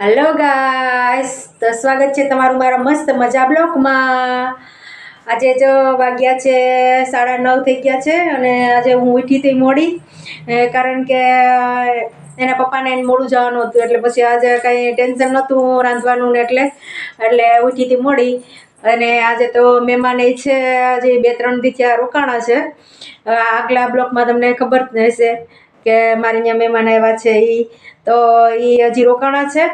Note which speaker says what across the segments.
Speaker 1: Hello guys તો સ્વાગત છે તમારું મારા મસ્ત મજા બ્લોકમાં આજે જો વાગ્યા છે, સાડા નવ થઈ ગયા છે અને આજે હું ઉઠી હતી મોડી કારણ કે એના પપ્પાને એને મોડું જવાનું હતું એટલે પછી આજે કંઈ ટેન્શન નહોતું રાંધવાનું ને એટલે એટલે ઉઠી હતી મોડી. અને આજે તો મહેમાન એ છે હજી બે ત્રણ દી ત્યાં રોકાણા છે. આગલા બ્લોકમાં તમને ખબર જ હશે કે મારે અહીંયા મહેમાન આવ્યા છે એ તો એ હજી રોકાણા છે.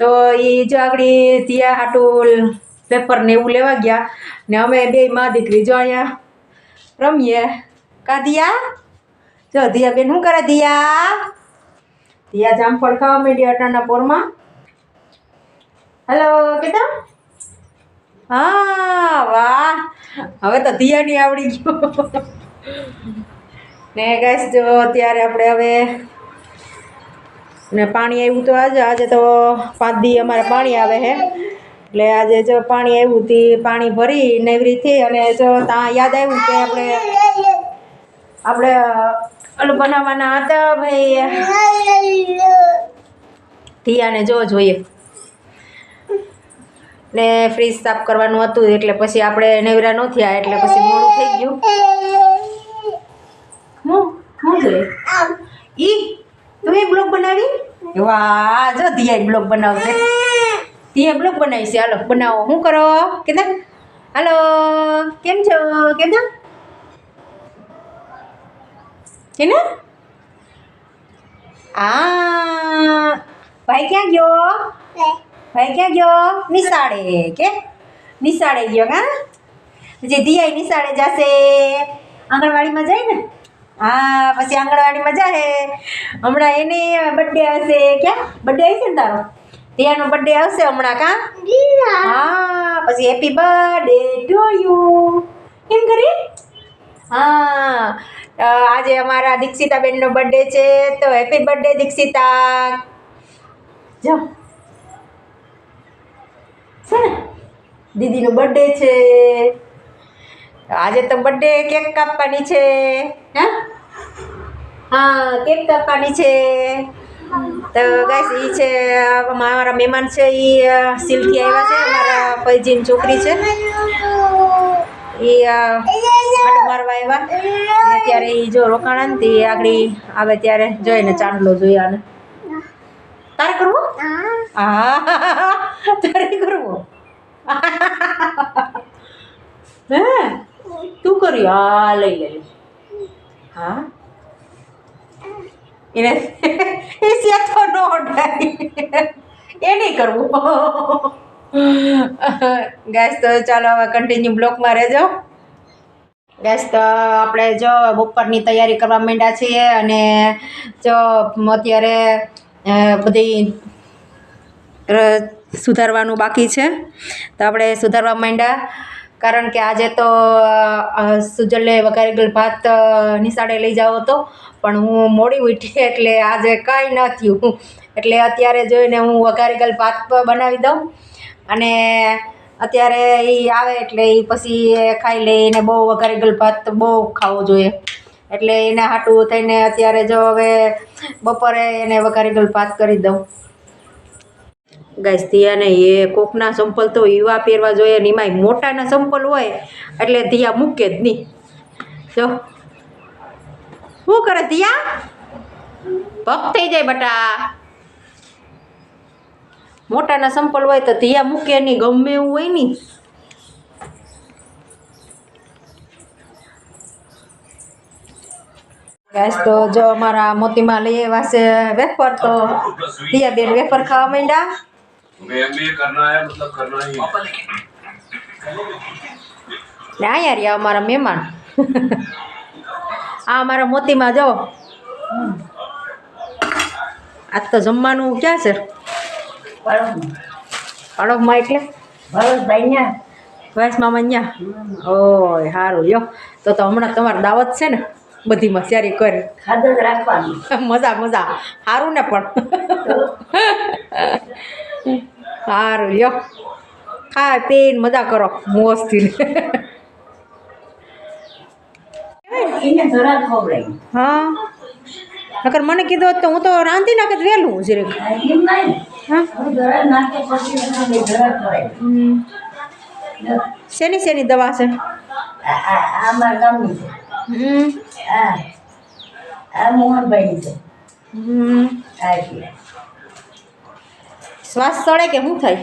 Speaker 1: તો એ જો આગળ ત્યાં હાટું પેપર ને એવું લેવા ગયા, ને અમે બે માં દીકરી જો અહીંયા રમીએ. કા દિયા? જો દિયા બેન શું કરે દિયા? દિયા જામફળ ખાવા માંડી અટાણા પોરમાં. હલો કીધા હા, વાહ. હવે તો દિયાની આવડી ગયો. ને ગાઈસ જો અત્યારે આપણે હવે ને પાણી આવ્યું તો આજે આજે તો પાંચ દી અમારે પાણી આવે છે એટલે આજે જો પાણી આવ્યું તે, પાણી ભરી નેવરીથી અને જો ત્યાં યાદ આવ્યું કે આપણે આપણે ઓલું બનાવવાના હતા ભાઈ. ધિયાને જો જોઈએ. ને ફ્રીજ સાફ કરવાનું હતું એટલે પછી આપણે નેવરા ન થયા, એટલે પછી મોડું થઈ ગયું. હું હું જોઈએ? ઈ, તું એ બ્લોગ બનાવી? વાહ, જો દિયા બ્લોગ બનાવશે. દિયા બ્લોગ બનાવી છે. બનાવો. શું કરો? કેતા હાલો, કેમ છો કેતા કે ને આ, ભાઈ ક્યાં ગયો? ભાઈ ક્યાં ગયો? નિશાળે, કે? નિશાળે ગયો, હા? જે દિયા નિશાળે જશે. આંગણવાડીમાં જાય ને? હા પછી આંગણવાડીમાં હે. હમણાં એને બર્થડે હશે. ક્યાં? બર્થડે આવશે ને તારો? દિયાનો બર્થડે આવશે હમણાં કા? હા પછી હેપી બર્થડે ટુ યુ કેમ કરી? હા આજે અમારા દીક્ષિતાબેનનો બર્થડે છે તો હેપી બર્થડે દીક્ષિતા. જો છે ને? દીદીનો બર્થડે છે. આજે તો બર્થડે કેક કાપવાની છે. હે? હા કેક કાપવાની છે. તો ગાઈસ એ છે મારા મહેમાન છે એ સિલથી આવ્યા છે મારા ભાઈજીની છોકરી છે. એ આટો મારવા આવ્યા અત્યારે ત્યારે એ જો રોકાણા ને તે આગળ આવે ત્યારે જોઈને ચાંદલો જોઈએ આને. તારે કરવો? હા તારે કરવો. હે? કર્યું હા, લઈ લે. હા? એને એ સેતો નો એ નહીં કરવું. ગેસ તો ચાલો હવે કન્ટિન્યુ બ્લોકમાં રહેજો. ગેસ તો આપણે જો બપોરની તૈયારી કરવા માંડ્યા છીએ અને જો અત્યારે બધી સુધારવાનું બાકી છે. તો આપણે સુધારવા માંડ્યા. કારણ કે આજે તો સુજલે વઘારેલ ભાત નિશાળે લઈ જાવ હતો. પણ હું મોડી ઉઠી એટલે આજે કાંઈ ન થયું. એટલે અત્યારે જોઈને હું વઘારેલ ભાત બનાવી દઉં. અને અત્યારે એ આવે એટલે એ પછી ખાઈ લે, એને બહુ વઘારેલ ભાત બહુ ખાવો જોઈએ. એટલે એના હાટું થઈને અત્યારે જો હવે બપોરે એને વઘારેલ ભાત કરી દઉં. ગાઈસ ધીયાને એ કોકના સંપલ તો ઈવા પહેરવા જોઈએ ને એમાંય મોટાના સંપલ હોય, એટલે ધીયા મૂકે જ નહીં. જો. શું કરે ધીયા? ભગ થઈ જાય બટા. મોટાના સંપલ હોય તો ધીયા મૂકે નહીં, ગમે એવું હોય નહીં. ગેસ તો જો અમારા મોતીમાં લઈ આવ્યા છે વેફર, તો ધીયા બેન વેફર ખાવા માંડ્યા.
Speaker 2: हमें एम करना है मतलब करना ही है
Speaker 1: ને અહીંયા રહ્યા અમારા મહેમાન આ અમારા મોતીમાં જો આજ તો જમવાનું ક્યાં છે અડબમાં એટલે વાસ મામા અહીંયા ઓય સારું યો તો તો હમણાં તમારે દાવત છે ને બધીમાં સારી કરી
Speaker 3: ખાધો જ રાખવાનું
Speaker 1: મજા મજા સારું ને પણ સારું લ્યો. ખાય પીને મજા કરો. મોજથી હા. નકર મને કીધું હોત તો હું તો રાંધી નાખત વહેલું જરીક.
Speaker 3: નાખે
Speaker 1: શેની શેની દવા છે?
Speaker 3: ગામની છે.
Speaker 1: શ્વાસ ચડે કે શું થાય?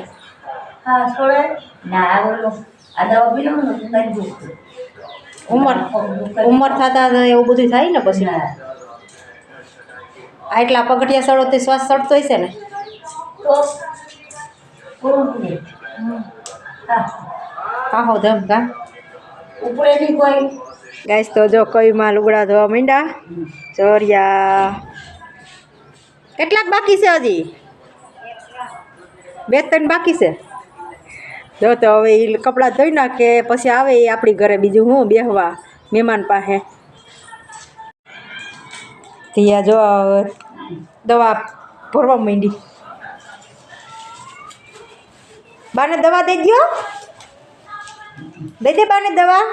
Speaker 3: હા છોડે ના આ આ દવા પી લો ને તો
Speaker 1: ઉંમર? ઉંમર થતાં એવું બધું થાય ને પછી? આ એટલા પગથિયા સડો તે શ્વાસ ચડતો હશે ને? આહો ધમ કા
Speaker 3: ઉપરેથી કોઈ.
Speaker 1: ગાઈસ તો જો કઈમાં લુગડા ધોવા માંડ્યા. ચોરિયા કેટલાક બાકી છે હજી? બે ત્રણ બાકી છે? જો તો હવે એ કપડાં ધોઈ નાખે પછી આવે એ આપણી ઘરે બીજું હું બેહવા મહેમાન પાસે. ત્યાં જો દવા ભરવા માંડી. બાને દવા દઈ દો દઈ દે બાને દવા.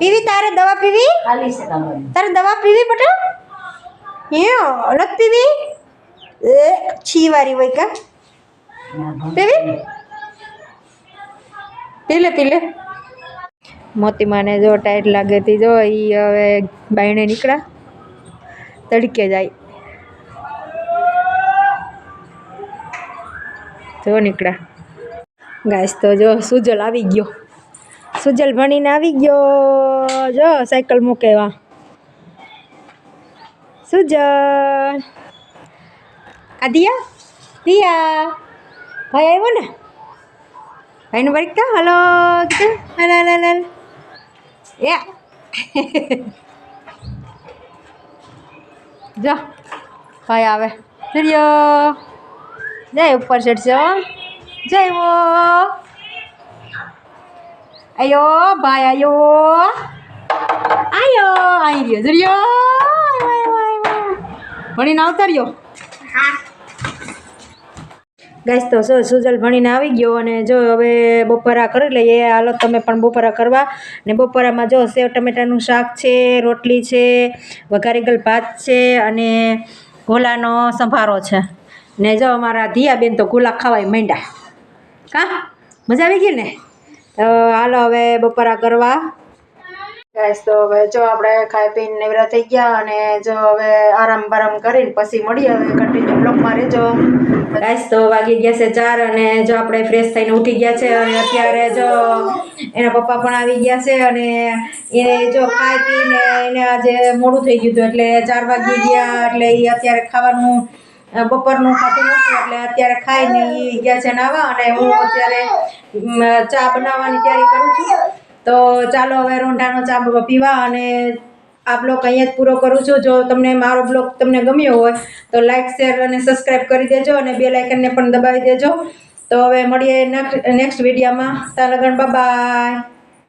Speaker 1: પીવી તારે દવા પીવી? તારે દવા પીવી બટા? હે નથી પીવી? એ છી વારી હોય કા. પીવી પી લે પી લે મોતી માને જો ટાઈટ લાગે તી, જો એ હવે બાયણે નીકળ્યા. તડકે જાય. જો નીકળ્યા. ગાઈસ, તો જો સુજલ આવી ગયો. સુજલ ભણીને આવી ગયો. જો સાયકલ મૂકે વા સુજલ. આ દિયા? દિયા. ભાઈ આવ્યો ને? ભાઈનું બારીક કા હલો કીધું હલ હલ હલ યા જો, ભાઈ આવે. સૂર્ય જય ઉપર ચડશે જય આયો, ભાઈ આયો. આયો, આઈ રહ્યો સૂર્ય ભણીને આવતા રહ્યો. ગાઈસ, તો જો સુજલ ભણીને આવી ગયો અને જો હવે બપોરા કરી લઈએ. હાલો, તમે પણ બપોરા કરવા. ને બપોરામાં જો સેવ ટમેટાનું શાક છે, રોટલી છે વઘારી ગયેલ ભાત છે અને ગોલાનો સંભારો છે. ને જો અમારા ધીયાબેન તો ગુલાબ ખાવાય માંડ્યા. કા મજા આવી ગઈ ને? તો હાલો, હવે બપોરા કરવા. ગાઈસ, તો હવે જો આપણે ખાઈ પીને નેવરા થઈ ગયા અને જો હવે આરામ બારામ કરીને પછી મળીએ. હવે કન્ટિન્યુ બ્લોકમાં રહેજો. ગાઈસ તો વાગી ગયા છે ચાર અને જો આપણે ફ્રેશ થઈને ઉઠી ગયા છે અને અત્યારે જો એના પપ્પા પણ આવી ગયા છે અને એને જો ખાઈ પીને એને આજે મોડું થઈ ગયું હતું એટલે ચાર વાગી ગયા એટલે એ અત્યારે ખાવાનું બપોરનું ખાતું નથી એટલે અત્યારે ખાઈને ઈ ગયા છે નાવા અને હું અત્યારે ચા બનાવવાની તૈયારી કરું છું. તો ચાલો હવે રોંઢાનો ચા પીવા અને આ બ્લોગ અહીંયા જ પૂરો કરું છું. જો તમને મારો બ્લોગ તમને ગમ્યો હોય, તો લાઇક શેર અને સબસ્ક્રાઈબ કરી દેજો અને બે લાઇકનને પણ દબાવી દેજો. તો હવે મળીએ નેક્સ્ટ નેક્સ્ટ વિડીયોમાં ત્યાં લગન બાય